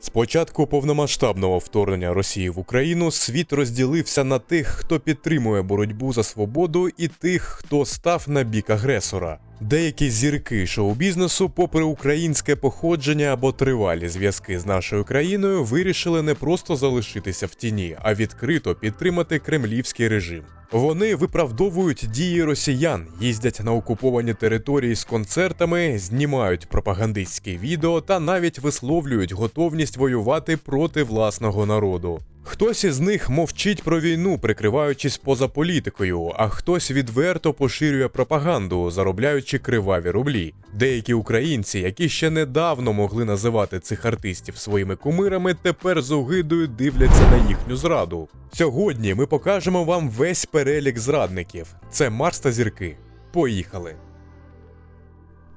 З початку повномасштабного вторгнення Росії в Україну світ розділився на тих, хто підтримує боротьбу за свободу, і тих, хто став на бік агресора. Деякі зірки шоу-бізнесу, попри українське походження або тривалі зв'язки з нашою країною, вирішили не просто залишитися в тіні, а відкрито підтримати кремлівський режим. Вони виправдовують дії росіян, їздять на окуповані території з концертами, знімають пропагандистські відео та навіть висловлюють готовність воювати проти власного народу. Хтось із них мовчить про війну, прикриваючись поза політикою, а хтось відверто поширює пропаганду, заробляючи криваві рублі. Деякі українці, які ще недавно могли називати цих артистів своїми кумирами, тепер з огидою дивляться на їхню зраду. Сьогодні ми покажемо вам весь перелік зрадників. Це Марс та зірки. Поїхали.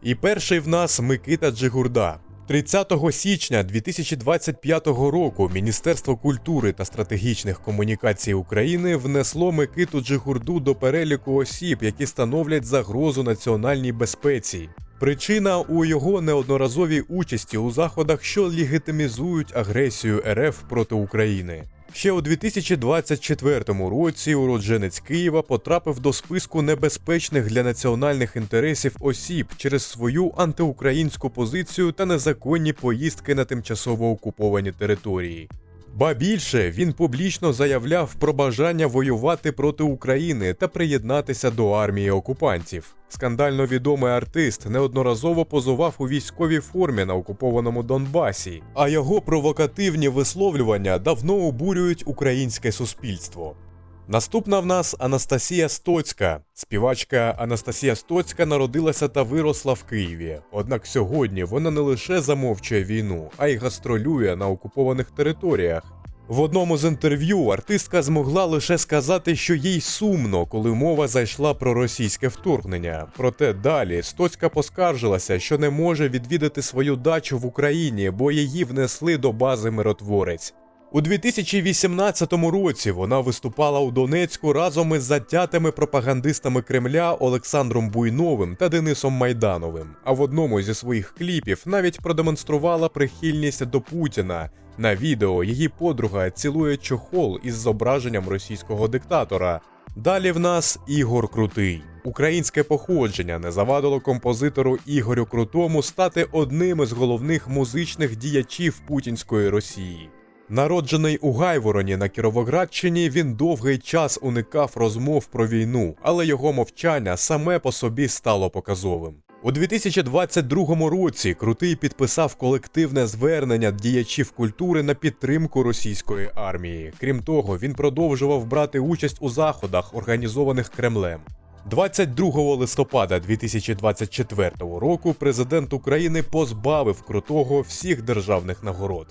І перший в нас Микита Джигурда. 30 січня 2025 року Міністерство культури та стратегічних комунікацій України внесло Микиту Джигурду до переліку осіб, які становлять загрозу національній безпеці. Причина у його неодноразовій участі у заходах, що легітимізують агресію РФ проти України. Ще у 2024 році уродженець Києва потрапив до списку небезпечних для національних інтересів осіб через свою антиукраїнську позицію та незаконні поїздки на тимчасово окуповані території. Ба більше він публічно заявляв про бажання воювати проти України та приєднатися до армії окупантів. Скандально відомий артист неодноразово позував у військовій формі на окупованому Донбасі, а його провокативні висловлювання давно обурюють українське суспільство. Наступна в нас Анастасія Стоцька. Співачка Анастасія Стоцька народилася та виросла в Києві. Однак сьогодні вона не лише замовчує війну, а й гастролює на окупованих територіях. В одному з інтерв'ю артистка змогла лише сказати, що їй сумно, коли мова зайшла про російське вторгнення. Проте далі Стоцька поскаржилася, що не може відвідати свою дачу в Україні, бо її внесли до бази миротворець. У 2018 році вона виступала у Донецьку разом із затятими пропагандистами Кремля Олександром Буйновим та Денисом Майдановим. А в одному зі своїх кліпів навіть продемонструвала прихильність до Путіна. На відео її подруга цілує чохол із зображенням російського диктатора. Далі в нас Ігор Крутий. Українське походження не завадило композитору Ігорю Крутому стати одним із головних музичних діячів путінської Росії. Народжений у Гайвороні на Кіровоградщині, він довгий час уникав розмов про війну, але його мовчання саме по собі стало показовим. У 2022 році Крутий підписав колективне звернення діячів культури на підтримку російської армії. Крім того, він продовжував брати участь у заходах, організованих Кремлем. 22 листопада 2024 року президент України позбавив крутого всіх державних нагород.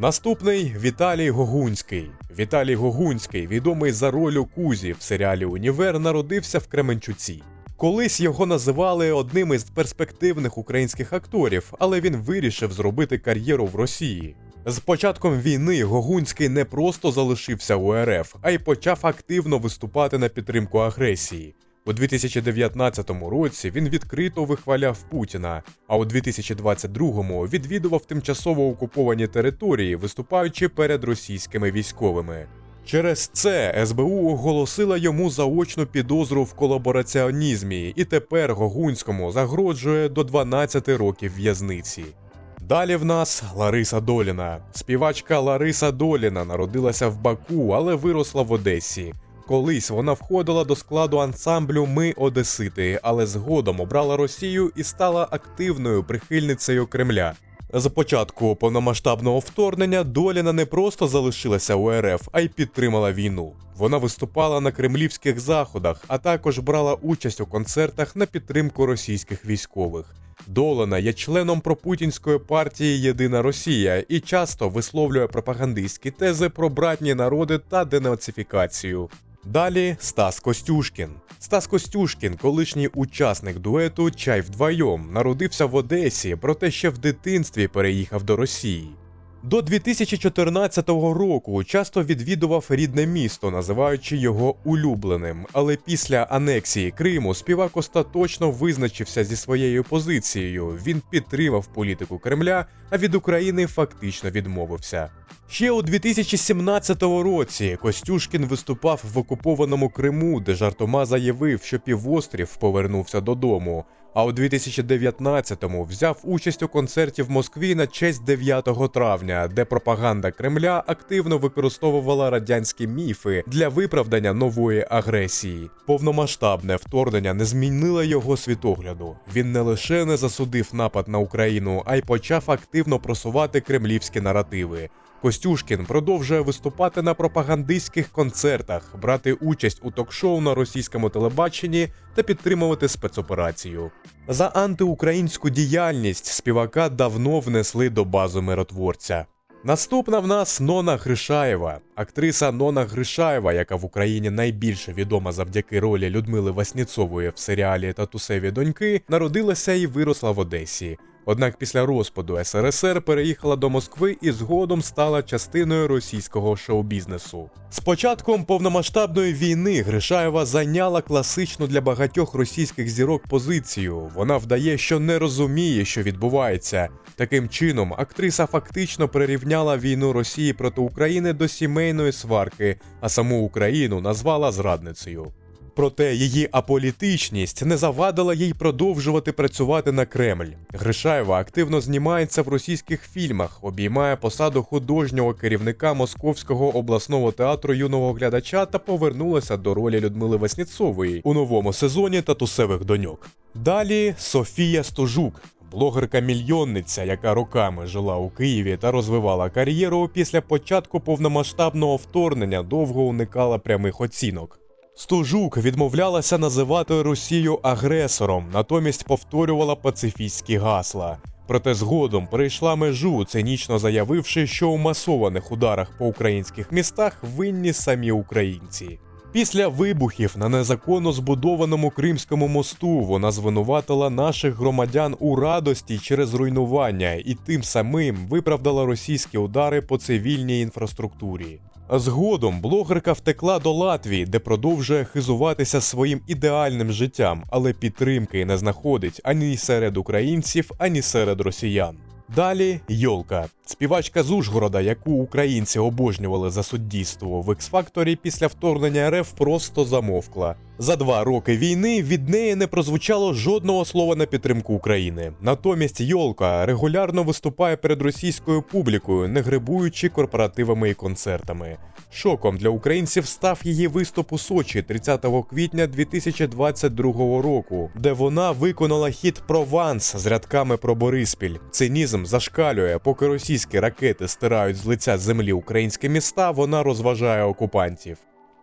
Наступний Віталій Гогунський. Віталій Гогунський, відомий за роль Кузі в серіалі Універ, народився в Кременчуці. Колись його називали одним із перспективних українських акторів, але він вирішив зробити кар'єру в Росії. З початком війни Гогунський не просто залишився у РФ, а й почав активно виступати на підтримку агресії. У 2019 році він відкрито вихваляв Путіна, а у 2022 відвідував тимчасово окуповані території, виступаючи перед російськими військовими. Через це СБУ оголосила йому заочну підозру в колабораціонізмі, і тепер Гогунському загрожує до 12 років в'язниці. Далі в нас Лариса Доліна. Співачка Лариса Доліна народилася в Баку, але виросла в Одесі. Колись вона входила до складу ансамблю Ми Одесити, але згодом обрала Росію і стала активною прихильницею Кремля. З початку повномасштабного вторгнення Доліна не просто залишилася у РФ, а й підтримала війну. Вона виступала на кремлівських заходах, а також брала участь у концертах на підтримку російських військових. Долана є членом пропутінської партії Єдина Росія і часто висловлює пропагандистські тези про братні народи та денацифікацію. Далі Стас Костюшкін. Стас Костюшкін, колишній учасник дуету Чай вдвоєм, народився в Одесі, проте ще в дитинстві переїхав до Росії. До 2014 року часто відвідував рідне місто, називаючи його улюбленим. Але після анексії Криму співак остаточно визначився зі своєю позицією. Він підтримав політику Кремля, а від України фактично відмовився. Ще у 2017 році Костюшкін виступав в окупованому Криму, де жартома заявив, що півострів повернувся додому. А у 2019-му взяв участь у концерті в Москві на честь 9 травня, де пропаганда Кремля активно використовувала радянські міфи для виправдання нової агресії. Повномасштабне вторгнення не змінило його світогляду. Він не лише не засудив напад на Україну, а й почав активно просувати кремлівські наративи. Костюшкін продовжує виступати на пропагандистських концертах, брати участь у ток-шоу на російському телебаченні та підтримувати спецоперацію. За антиукраїнську діяльність співака давно внесли до базу миротворця. Наступна в нас Нона Гришаєва, актриса Нона Гришаєва, яка в Україні найбільше відома завдяки ролі Людмили Васніцової в серіалі Татусеві доньки, народилася і виросла в Одесі. Однак після розпаду СРСР переїхала до Москви і згодом стала частиною російського шоу-бізнесу. З початком повномасштабної війни Гришаєва зайняла класичну для багатьох російських зірок позицію. Вона вдає, що не розуміє, що відбувається. Таким чином, актриса фактично перерівняла війну Росії проти України до сімейної сварки, а саму Україну назвала зрадницею. Проте її аполітичність не завадила їй продовжувати працювати на Кремль. Гришаєва активно знімається в російських фільмах, обіймає посаду художнього керівника Московського обласного театру юного глядача та повернулася до ролі Людмили Васніцової у новому сезоні татусевих доньок. Далі Софія Стожук. Блогерка-мільйонниця, яка роками жила у Києві та розвивала кар'єру, після початку повномасштабного вторгнення довго уникала прямих оцінок. Стужук відмовлялася називати Росію агресором, натомість повторювала пацифістські гасла. Проте згодом перейшла межу, цинічно заявивши, що у масованих ударах по українських містах винні самі українці. Після вибухів на незаконно збудованому Кримському мосту вона звинуватила наших громадян у радості через руйнування і тим самим виправдала російські удари по цивільній інфраструктурі. Згодом блогерка втекла до Латвії, де продовжує хизуватися своїм ідеальним життям, але підтримки не знаходить ані серед українців, ані серед росіян. Далі Йолка, співачка з Ужгорода, яку українці обожнювали за суддійство в X-Factor після вторгнення РФ просто замовкла. За два роки війни від неї не прозвучало жодного слова на підтримку України. Натомість Йолка регулярно виступає перед російською публікою, не грибуючи корпоративами і концертами. Шоком для українців став її виступ у Сочі 30 квітня 2022 року, де вона виконала хіт Прованс з рядками про Бориспіль. Цинізм зашкалює, поки російські ракети стирають з лиця землі українські міста. Вона розважає окупантів.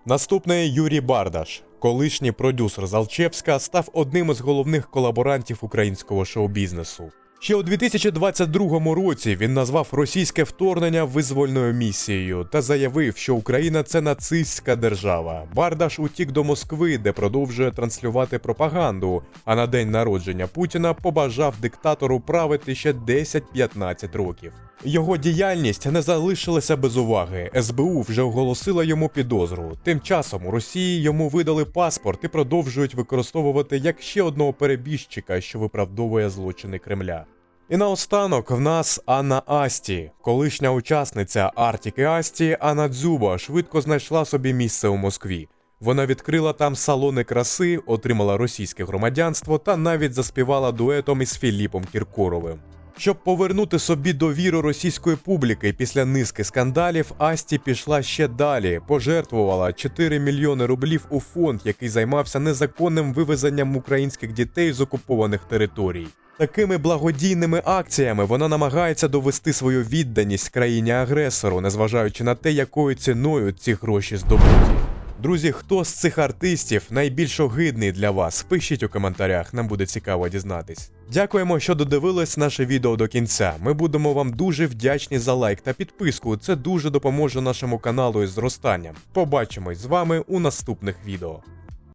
Наступний Юрій Бардаш, колишній продюсер Залчевська, став одним із головних колаборантів українського шоу-бізнесу. Ще у 2022 році він назвав російське вторгнення визвольною місією та заявив, що Україна це нацистська держава. Бардаш утік до Москви, де продовжує транслювати пропаганду. А на день народження Путіна побажав диктатору правити ще 10-15 років. Його діяльність не залишилася без уваги. СБУ вже оголосила йому підозру. Тим часом у Росії йому видали паспорт і продовжують використовувати як ще одного перебіжчика, що виправдовує злочини Кремля. І наостанок в нас Анна Асті, колишня учасниця Артіки Асті, Анна Дзюба швидко знайшла собі місце у Москві. Вона відкрила там салони краси, отримала російське громадянство та навіть заспівала дуетом із Філіпом Кіркоровим. Щоб повернути собі довіру російської публіки після низки скандалів, Асті пішла ще далі, пожертвувала 4 мільйони рублів у фонд, який займався незаконним вивезенням українських дітей з окупованих територій. Такими благодійними акціями вона намагається довести свою відданість країні агресору, незважаючи на те, якою ціною ці гроші здобуті. Друзі, хто з цих артистів найбільш огидний для вас? Пишіть у коментарях, нам буде цікаво дізнатись. Дякуємо, що додивились наше відео до кінця. Ми будемо вам дуже вдячні за лайк та підписку. Це дуже допоможе нашому каналу із зростанням. Побачимось з вами у наступних відео.